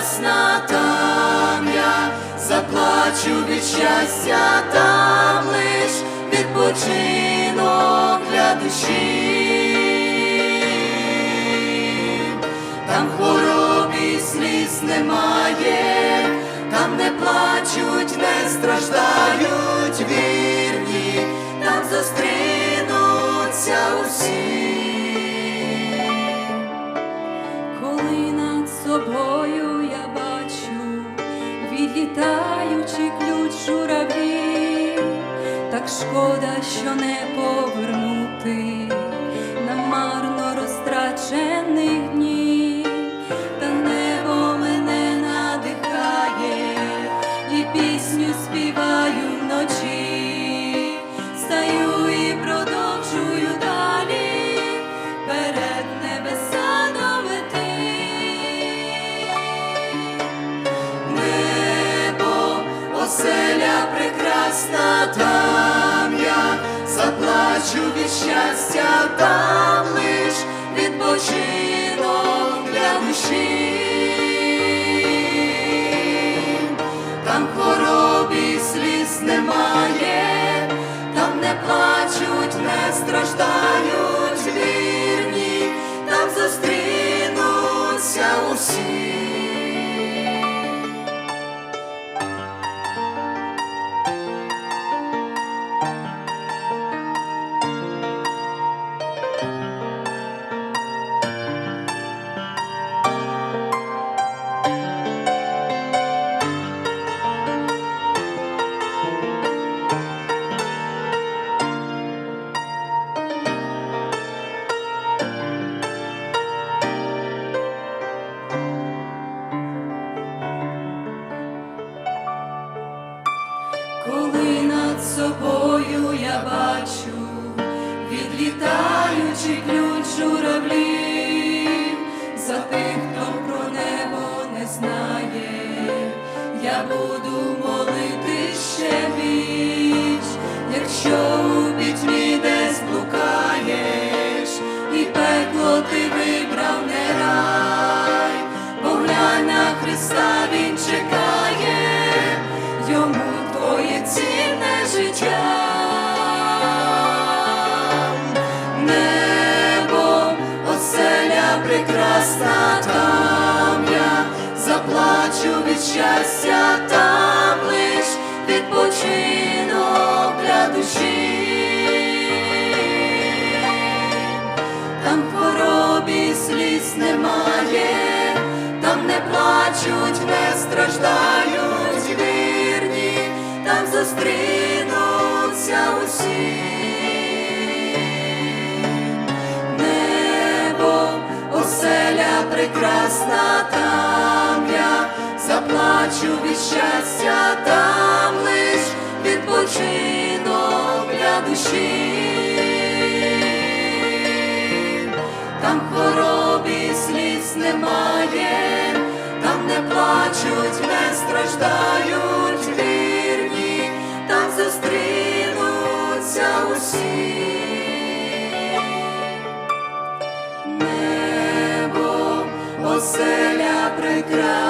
прекрасна, там я заплачу від щастя, там лиш відпочинок для душі, там хвороб і сліз немає, там не плачуть, не страждають вірні, там зустрінуться усі. Шкода, що не повернути намарно розтрачених днів, там лиш відпочинок для душі. Там хвороб сліз немає, там не плачуть, не страждають собою я бачу, відлітаючи ключ журавлів, прекрасна, там я заплачу від щастя, там лиш відпочинок для душі. Там хвороб і сліз немає, там не плачуть, не страждають вірні, там зустрінуться усі. Прекрасна, там я заплачу від щастя, там лиш відпочинок для душі. Там хворобі сліз немає, там не плачуть, не страждають оселя прекрасна.